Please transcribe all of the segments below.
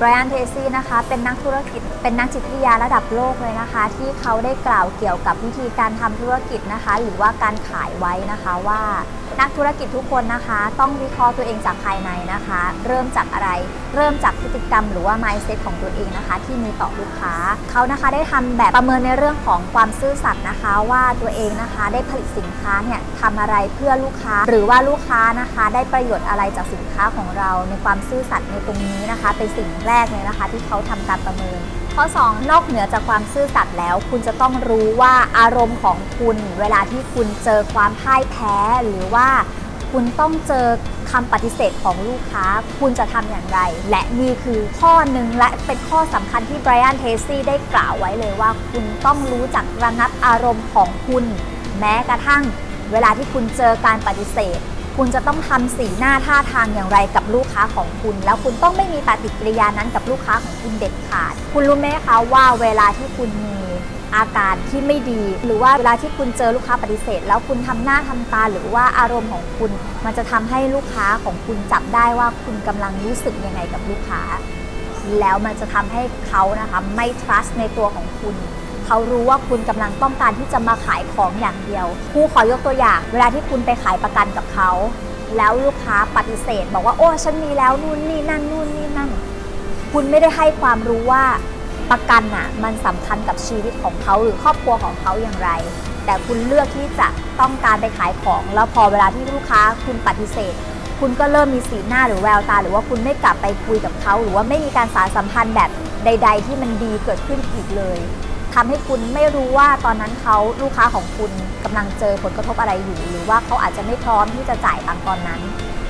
บรอันเทซี่นะคะ เป็นนักธุรกิจ เป็นนักจิตวิทยาระดับโลกเลยนะคะ ที่เขาได้กล่าวเกี่ยวกับวิธีการทำธุรกิจนะคะ หรือว่าการขายไว้นะคะว่า นักธุรกิจทุกคนนะคะ ต้องวิเคราะห์ตัวเองจากภายในนะคะ เริ่มจากอะไร เริ่มจากพฤติกรรม หรือว่า mindset ของตัวเองนะคะ ที่มีต่อลูกค้าเขานะคะได้ทำแบบประเมินในเรื่องของความซื่อสัตย์นะคะ ว่าตัวเองนะคะได้ผลิตสินค้าเนี่ยทำอะไรเพื่อลูกค้า หรือว่าลูกค้านะคะ ได้ประโยชน์อะไรจากสินค้าของเราในความซื่อสัตย์ในตรงนี้นะคะเป็นสิ่งแรกเลยนะคะ ที่เขาทำการประเมิน ข้อ 2 นอกเหนือจากความซื่อสัตย์แล้ว คุณจะต้องรู้ว่าอารมณ์ของคุณ เวลาที่คุณเจอความพ่ายแพ้หรือว่าคุณต้องเจอคำปฏิเสธของลูกค้า คุณจะทำอย่างไร และนี่คือข้อหนึ่งและเป็นข้อสำคัญที่ไบรอันเทซี่ได้กล่าวไว้เลยว่า คุณต้องรู้จักระงับอารมณ์ของคุณ แม้กระทั่งเวลาที่คุณเจอการปฏิเสธ คุณจะต้องทำสีหน้าท่าทางอย่างไรกับลูกค้าของคุณ แล้วคุณต้องไม่มีปฏิกิริยานั้นกับลูกค้าของคุณเด็ดขาด คุณรู้ไหมคะว่าเวลาที่คุณมีอาการที่ไม่ดี หรือว่าเวลาที่คุณเจอลูกค้าปฏิเสธ แล้วคุณทำหน้าทำตาหรือว่าอารมณ์ของคุณ มันจะทำให้ลูกค้าของคุณจับได้ว่าคุณกำลังรู้สึกยังไงกับลูกค้า แล้วมันจะทำให้เขานะคะไม่ trust ในตัวของคุณ เขารู้ว่าคุณกำลังต้องการที่จะมาขายของอย่างเดียวครูขอยกตัวอย่าง เวลาที่คุณไปขายประกันกับเขา แล้วลูกค้าปฏิเสธ บอกว่าโอ้ฉันมีแล้วนู่นนี่นั่นนู่นนี่นั่น คุณไม่ได้ให้ความรู้ว่าประกันน่ะมันสำคัญกับชีวิตของเขาหรือครอบครัวของเขาอย่างไร แต่คุณเลือกที่จะต้องการไปขายของ แล้วพอเวลาที่ลูกค้าคุณปฏิเสธ คุณก็เริ่มมีสีหน้าหรือแววตา หรือว่าคุณไม่กลับไปคุยกับเขา หรือว่าไม่มีการสารสัมพันธ์แบบใด ๆ ที่มันดีเกิดขึ้นอีกเลย ทำให้คุณไม่รู้ว่าตอนนั้นเขาลูกค้าของคุณกำลังเจอผลกระทบอะไรอยู่ หรือว่าเขาอาจจะไม่พร้อมที่จะจ่ายตังตอนนั้น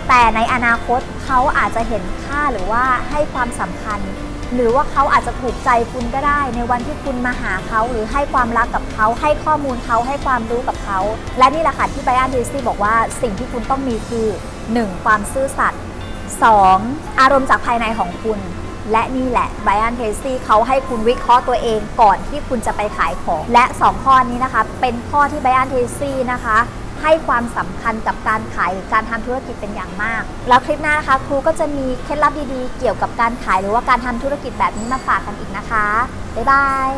แต่ในอนาคตเขาอาจจะเห็นค่าหรือว่าให้ความสำคัญ หรือว่าเขาอาจจะถูกใจคุณก็ได้ ในวันที่คุณมาหาเขาหรือให้ความรักกับเขา ให้ข้อมูลเขาให้ความรู้กับเขา และนี่แหละค่ะที่ไบรอันเดซี่บอกว่าสิ่งที่คุณต้องมีคือ 1. ความซื่อสัตย์ 2. อารมณ์จากภายในของคุณ และนี่แหละไบรอันเทซี่เขาให้คุณวิเคราะห์ตัวเองก่อนที่คุณจะไปขายของ และ 2 ข้อนี้นะคะ เป็นข้อที่ไบรอันเทซี่นะคะให้ความสำคัญกับการขายหรือการทำธุรกิจเป็นอย่างมาก แล้วคลิปหน้านะคะ ครูก็จะมีเคล็ดลับดีๆ เกี่ยวกับการขายหรือว่าการทำธุรกิจแบบนี้มาฝากกันอีกนะคะ บ๊ายบาย